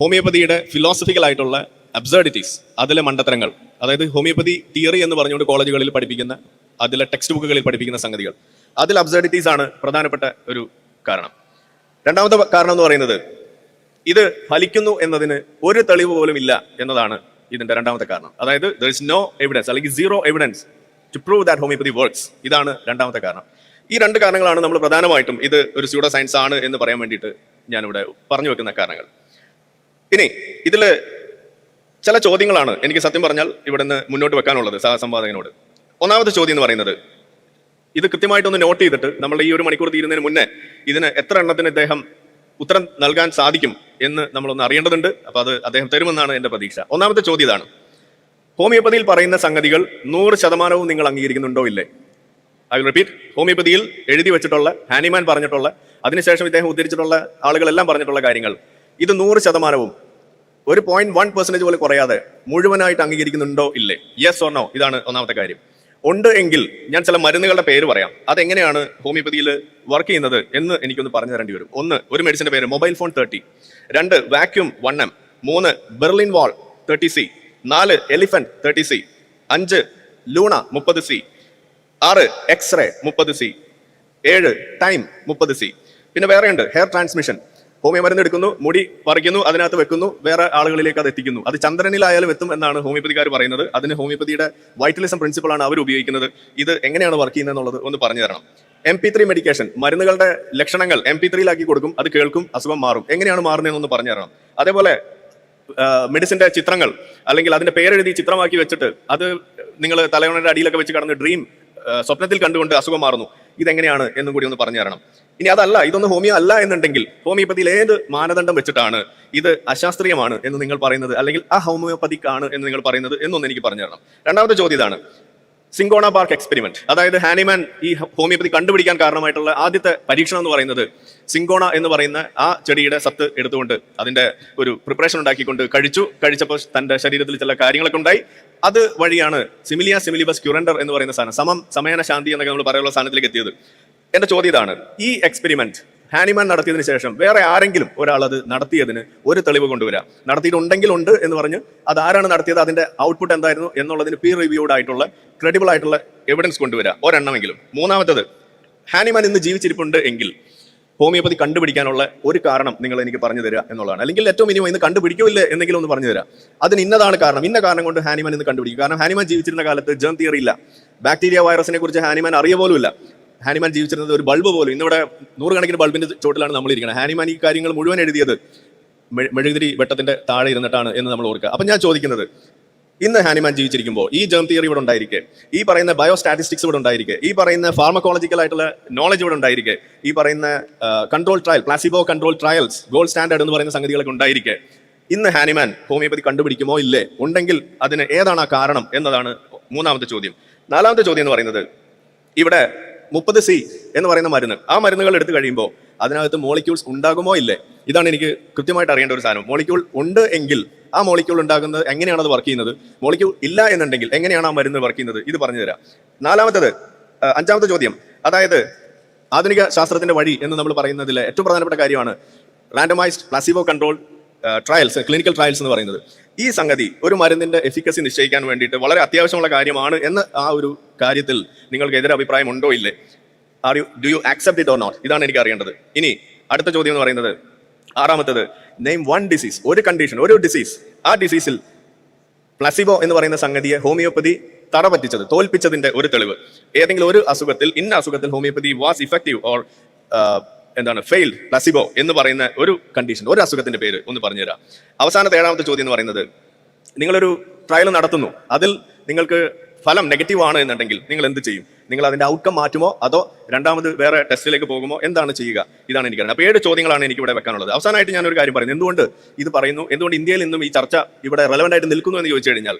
ഹോമിയോപ്പതിയുടെ philosophical ആയിട്ടുള്ള അബ്സേർഡിറ്റീസ് അതിലെ മണ്ടത്തരങ്ങൾ അതായത് ഹോമിയോപ്പതി തിയറി എന്ന് പറഞ്ഞുകൊണ്ട് കോളേജുകളിൽ പഠിപ്പിക്കുന്ന അതിലെ ടെക്സ്റ്റ് ബുക്കുകളിൽ പഠിപ്പിക്കുന്ന സംഗതികൾ. അതിൽ അബ്സേർഡിറ്റീസ് ആണ് പ്രധാനപ്പെട്ട ഒരു കാരണം. രണ്ടാമത്തെ കാരണം എന്ന് പറയുന്നത് ഇത് ഫലിക്കുന്നു എന്നതിന് ഒരു തെളിവ് പോലും ഇല്ല എന്നതാണ് ഇതിന്റെ രണ്ടാമത്തെ കാരണം. അതായത് ദർ ഇസ് നോ എവിഡൻസ് അല്ലെങ്കിൽ zero evidence to prove that homeopathy works ഇതാണ് രണ്ടാമത്തെ കാരണം. ഈ രണ്ട് കാരണങ്ങളാണ് നമ്മൾ പ്രധാനമായിട്ടും ഇത് ഒരു സ്യൂഡോ സയൻസ് ആണ് എന്ന് പറയാൻ വേണ്ടിയിട്ട് ഞാനിവിടെ പറഞ്ഞു വെക്കുന്ന കാരണങ്ങൾ. ഇനി ഇതിൽ ചില ചോദ്യങ്ങളാണ് എനിക്ക് സത്യം പറഞ്ഞാൽ ഇവിടെ നിന്ന് മുന്നോട്ട് വെക്കാനുള്ളത് സഹസംവാദകനോട് ഒന്നാമത്തെ ചോദ്യം എന്ന് പറയുന്നത് ഇത് കൃത്യമായിട്ടൊന്ന് നോട്ട് ചെയ്തിട്ട് നമ്മൾ ഈ ഒരു മണിക്കൂർ തീരുന്നതിന് മുന്നേ ഇതിന് എത്ര എണ്ണത്തിന് ഇദ്ദേഹം ഉത്തരം നൽകാൻ സാധിക്കും എന്ന് നമ്മളൊന്ന് അറിയേണ്ടതുണ്ട്. അപ്പോൾ അത് അദ്ദേഹം തരുമെന്നാണ് എന്റെ പ്രതീക്ഷ. ഒന്നാമത്തെ ചോദ്യം ഇതാണ്. ഹോമിയോപ്പതിയിൽ പറയുന്ന സംഗതികൾ നൂറ് ശതമാനവും നിങ്ങൾ അംഗീകരിക്കുന്നുണ്ടോ ഇല്ലേ? ഐ വിൽ റിപ്പീറ്റ് ഹോമിയോപ്പതിയിൽ എഴുതി വെച്ചിട്ടുള്ള ഹാനിമാൻ പറഞ്ഞിട്ടുള്ള അതിനുശേഷം ഇദ്ദേഹം ഉദ്ധരിച്ചിട്ടുള്ള ആളുകളെല്ലാം പറഞ്ഞിട്ടുള്ള കാര്യങ്ങൾ. ഇത് നൂറ് ശതമാനവും. ഒരു പോയിന്റ് വൺ പെർസെന്റേജ് പോലും കുറയാതെ മുഴുവനായിട്ട് അംഗീകരിക്കുന്നുണ്ടോ ഇല്ലേ? യെസ് ഓർ നോ ഇതാണ് ഒന്നാമത്തെ കാര്യം. ഉണ്ട് എങ്കിൽ ഞാൻ ചില മരുന്നുകളുടെ പേര് പറയാം. അതെങ്ങനെയാണ് ഹോമിയോപ്പതിയിൽ വർക്ക് ചെയ്യുന്നത് എന്ന് എനിക്കൊന്ന് പറഞ്ഞു തരേണ്ടി വരും. ഒന്ന് ഒരു മെഡിസിന്റെ പേര് മൊബൈൽ ഫോൺ തേർട്ടി രണ്ട് വാക്യൂം വൺ എം മൂന്ന് ബെർലിൻ വാൾ തേർട്ടി സി നാല് എലിഫന്റ് തേർട്ടി സി അഞ്ച് ലൂണ മുപ്പത് സി ആറ് എക്സ്റേ മുപ്പത് സി ഏഴ് ടൈം മുപ്പത് സി പിന്നെ വേറെയുണ്ട് ഹെയർ ട്രാൻസ്മിഷൻ ഹോമിയോ മരുന്ന് എടുക്കുന്നു മുടി പറിക്കുന്നു അതിനകത്ത് വെക്കുന്നു വേറെ ആളുകളിലേക്ക് അത് എത്തിക്കുന്നു. അത് ചന്ദ്രനിലായാലും എത്തും എന്നാണ് ഹോമിയോപ്പതിക്കാർ പറയുന്നത്. അതിന് ഹോമിയോപ്പതിയുടെ വൈറ്റലിസം പ്രിൻസിപ്പളാണ് അവർ ഉപയോഗിക്കുന്നത്. ഇത് എങ്ങനെയാണ് വർക്ക് ചെയ്യുന്നത് എന്നുള്ളത് ഒന്ന് പറഞ്ഞു തരണം. എം പി ത്രീ മെഡിക്കേഷൻ മരുന്നുകളുടെ ലക്ഷണങ്ങൾ എം പി ത്രീയിലാക്കി കൊടുക്കും അത് കേൾക്കും അസുഖം മാറും. എങ്ങനെയാണ് മാറുന്നതെന്നൊന്ന് പറഞ്ഞു തരണം. അതേപോലെ മെഡിസിന്റെ ചിത്രങ്ങൾ അല്ലെങ്കിൽ അതിന്റെ പേരെഴുതി ചിത്രമാക്കി വെച്ചിട്ട് അത് നിങ്ങൾ തലവണയുടെ അടിയിലൊക്കെ വെച്ച് കടന്ന് ഡ്രീം സ്വപ്നത്തിൽ കണ്ടുകൊണ്ട് അസുഖം മാറുന്നു. ഇതെങ്ങനെയാണ് എന്നും കൂടി ഒന്ന് പറഞ്ഞു തരണം. ഇനി അതല്ല ഇതൊന്നും ഹോമിയോ അല്ല എന്നുണ്ടെങ്കിൽ ഹോമിയോപ്പതിയിൽ ഏത് മാനദണ്ഡം വെച്ചിട്ടാണ് ഇത് അശാസ്ത്രീയമാണ് എന്ന് നിങ്ങൾ പറയുന്നത്? അല്ലെങ്കിൽ ആ ഹോമിയോപ്പതിക്കാണ് എന്ന് നിങ്ങൾ പറയുന്നത് എന്നൊന്ന് എനിക്ക് പറഞ്ഞു തരണം. രണ്ടാമത്തെ ചോദ്യം ഇതാണ്. Cinchona bark experiment. അതായത് ഹാനിമാൻ ഈ ഹോമിയോപ്പതി കണ്ടുപിടിക്കാൻ കാരണമായിട്ടുള്ള ആദ്യത്തെ പരീക്ഷണം എന്ന് പറയുന്നത് സിംഗോണ എന്ന് പറയുന്ന ആ ചെടിയുടെ സത്ത് എടുത്തുകൊണ്ട് അതിന്റെ ഒരു പ്രിപ്പറേഷൻ ഉണ്ടാക്കിക്കൊണ്ട് കഴിച്ചു. കഴിച്ചപ്പോൾ തന്റെ ശരീരത്തിൽ ചില കാര്യങ്ങളൊക്കെ ഉണ്ടായി. അത് വഴിയാണ് സിമിലിയ സിമിലിബസ് ക്യുറൻഡർ എന്ന് പറയുന്ന സാധനം. സമം സമയന ശാന്തി എന്നൊക്കെ നമ്മൾ പറയാനുള്ള സാധനത്തിലേക്ക് എത്തിയത്. എന്റെ ചോദ്യം ഇതാണ്. ഈ എക്സ്പെരിമെന്റ് ഹാനിമാൻ നടത്തിയതിനു ശേഷം വേറെ ആരെങ്കിലും ഒരാൾ അത് നടത്തിയതിന് ഒരു തെളിവ് കൊണ്ടുവരാം. നടത്തിയിട്ടുണ്ടെങ്കിൽ ഉണ്ട് എന്ന് പറഞ്ഞ് അത് ആരാണ് നടത്തിയത് അതിന്റെ ഔട്ട്പുട്ട് എന്തായിരുന്നു എന്നുള്ളതിന് പീർ റിവ്യൂഡ് ആയിട്ടുള്ള ക്രെഡിബിൾ ആയിട്ടുള്ള എവിഡൻസ് കൊണ്ടുവരാം. ഒരെണ്ണമെങ്കിലും. മൂന്നാമത്തത് ഹാനിമാൻ ഇന്ന് ജീവിച്ചിരിപ്പുണ്ട് എങ്കിൽ ഹോമിയോപ്പതി കണ്ടുപിടിക്കാനുള്ള ഒരു കാരണം നിങ്ങൾ എനിക്ക് പറഞ്ഞു തരിക എന്നുള്ളതാണ്. അല്ലെങ്കിൽ ഏറ്റവും മിനിമം ഇന്ന് കണ്ടുപിടിക്കില്ല എന്നെങ്കിലും ഒന്ന് പറഞ്ഞു തരാം. അതിന് ഇന്നതാണ് കാരണം. ഇന്ന കാരണം കൊണ്ട് ഹാനിമാൻ ഇന്ന് കണ്ടുപിടിക്കും. കാരണം ഹാനിമാൻ ജീവിച്ചിരുന്ന കാലത്ത് ജേം തിയറി ഇല്ല. ബാക്ടീരിയ വൈറസിനെ കുറിച്ച് ഹാനിമാൻ അറിയ പോലും ഇല്ല. ഹാനിമാൻ ജീവിച്ചിരുന്നത് ഒരു ബൾബ് പോലും. ഇന്നിവിടെ നൂറുകണക്കിന് ബൾബിന്റെ ചോട്ടിലാണ് നമ്മൾ ഇരിക്കുന്നത് ഹാനിമാൻ ഈ കാര്യങ്ങൾ മുഴുവൻ എഴുതിയത് മെഴുകുതിരി വെട്ടത്തിന്റെ താഴെ ഇരുന്നിട്ടാണ് എന്ന് നമ്മൾ ഓർക്കുക. അപ്പൊ ഞാൻ ചോദിക്കുന്നത് ഇന്ന് ഹാനിമാൻ ജീവിച്ചിരിക്കുമ്പോൾ ഈ ജേം തിയറി ഇവിടെ ഉണ്ടായിരിക്കെ ഈ പറയുന്ന ബയോ സ്റ്റാറ്റിസ്റ്റിക്സ് ഇവിടെ ഉണ്ടായിരിക്കെ ഈ പറയുന്ന ഫാർമക്കോളജിക്കൽ ആയിട്ടുള്ള നോളജ് ഇവിടെ ഉണ്ടായിരിക്കെ ഈ പറയുന്ന control trial placebo control trials gold standard എന്ന് പറയുന്ന സംഗതികളൊക്കെ ഉണ്ടായിരിക്കെ ഇന്ന് ഹാനിമാൻ ഹോമിയോപ്പതി കണ്ടുപിടിക്കുമോ ഇല്ലേ? ഉണ്ടെങ്കിൽ അതിന് ഏതാണ് ആ കാരണം എന്നതാണ് മൂന്നാമത്തെ ചോദ്യം. നാലാമത്തെ ചോദ്യം എന്ന് പറയുന്നത് ഇവിടെ മുപ്പത് സി എന്ന് പറയുന്ന മരുന്ന്. ആ മരുന്നുകൾ എടുത്തു കഴിയുമ്പോൾ അതിനകത്ത് മോളിക്യൂൾസ് ഉണ്ടാകുമോ ഇല്ലേ? ഇതാണ് എനിക്ക് കൃത്യമായിട്ട് അറിയേണ്ട ഒരു സാധനം. മോളിക്യൂൾ ഉണ്ട് എങ്കിൽ ആ മോളിക്യൂൾ ഉണ്ടാകുന്നത് എങ്ങനെയാണ് അത് വർക്ക് ചെയ്യുന്നത്? മോളിക്യൂൾ ഇല്ല എന്നുണ്ടെങ്കിൽ എങ്ങനെയാണ് ആ മരുന്ന് വർക്ക് ചെയ്യുന്നത്? ഇത് പറഞ്ഞു തരാം. നാലാമത്തത് അഞ്ചാമത്തെ ചോദ്യം. അതായത് ആധുനിക ശാസ്ത്രത്തിന്റെ വഴി എന്ന് നമ്മൾ പറയുന്നതിലെ ഏറ്റവും പ്രധാനപ്പെട്ട കാര്യമാണ് randomized placebo control trials clinical trials എന്ന് പറയുന്നത്. ഈ സംഗതി ഒരു മരുന്നിന്റെ എഫിക്കസി നിശ്ചയിക്കാൻ വേണ്ടിയിട്ട് വളരെ അത്യാവശ്യമുള്ള കാര്യമാണ് എന്ന് ആ ഒരു കാര്യത്തിൽ നിങ്ങൾക്ക് എതിരെ അഭിപ്രായം ഉണ്ടോ ഇല്ലേ? Are you do you accept it or not ഇതാണ് എനിക്ക് അറിയേണ്ടത്. ഇനി അടുത്ത ചോദ്യം എന്ന് പറയുന്നത് ആറാമത്തത് നെയിം വൺ ഡിസീസ് ഒരു കണ്ടീഷൻ ഒരു ഡിസീസ് ആ ഡിസീസിൽ പ്ലസിബോ എന്ന് പറയുന്ന സംഗതിയെ ഹോമിയോപ്പതി തടപറ്റിച്ചത് തോൽപ്പിച്ചതിന്റെ ഒരു തെളിവ്. ഏതെങ്കിലും ഒരു അസുഖത്തിൽ ഇന്ന അസുഖത്തിൽ ഹോമിയോപ്പതി വാസ് ഇഫക്റ്റീവ് ഓർ എന്താണ്? ഫെയിൽഡ് പ്ലസിബോ എന്ന് പറയുന്ന ഒരു കണ്ടീഷൻ ഒരു അസുഖത്തിന്റെ പേര് ഒന്ന് പറഞ്ഞുതരാം. അവസാനത്തെ ഏഴാമത്തെ ചോദ്യം എന്ന് പറയുന്നത് നിങ്ങളൊരു ട്രയൽ നടത്തുന്നു. അതിൽ നിങ്ങൾക്ക് ഫലം നെഗറ്റീവ് ആണ് എന്നുണ്ടെങ്കിൽ നിങ്ങൾ എന്ത് ചെയ്യും? നിങ്ങൾ അതിന്റെ ഔട്ട്കം മാറ്റുമോ? അതോ രണ്ടാമത് വേറെ ടെസ്റ്റിലേക്ക് പോകുമോ? എന്താണ് ചെയ്യുക? ഇതാണ് എനിക്ക് അപ്പോൾ ഏഴ് ചോദ്യങ്ങളാണ് എനിക്ക് ഇവിടെ വെക്കാനുള്ളത്. അവസാനമായിട്ട് ഞാൻ ഒരു കാര്യം പറയുന്നു. എന്തുകൊണ്ട് ഇത് പറയുന്നു? എന്തുകൊണ്ട് ഇന്ത്യയിൽ നിന്നും ഈ ചർച്ച ഇവിടെ റെലവന്റ് ആയിട്ട് നിൽക്കുന്നു എന്ന് ചോദിച്ചു കഴിഞ്ഞാൽ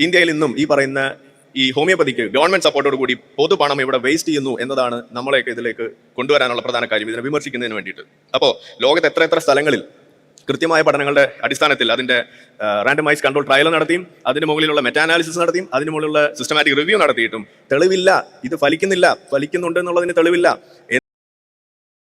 ഇന്ത്യയിൽ നിന്നും ഈ പറയുന്ന ഈ ഹോമിയോപ്പതിക്ക് ഗവൺമെന്റ് സപ്പോർട്ടോട് കൂടി പൊതുപണം ഇവിടെ വേസ്റ്റ് ചെയ്യുന്നു എന്നതാണ് നമ്മളെയൊക്കെ ഇതിലേക്ക് കൊണ്ടുവരാനുള്ള പ്രധാന കാര്യം. ഇതിനെ വിമർശിക്കുന്നതിന് വേണ്ടിയിട്ട്. അപ്പോൾ ലോകത്ത് എത്ര എത്ര സ്ഥലങ്ങളിൽ കൃത്യമായ പഠനങ്ങളുടെ അടിസ്ഥാനത്തിൽ അതിന്റെ റാൻഡമൈസ് കൺട്രോൾ ട്രയൽ നടത്തിയും അതിന് മുകളിലുള്ള മെറ്റാനാലിസിസ് നടത്തിയും അതിന് മുകളിലുള്ള സിസ്റ്റമാറ്റിക് റിവ്യൂ നടത്തിയിട്ടും തെളിവില്ല. ഇത് ഫലിക്കുന്നില്ല. ഫലിക്കുന്നുണ്ട് എന്നുള്ളതിന് തെളിവില്ല.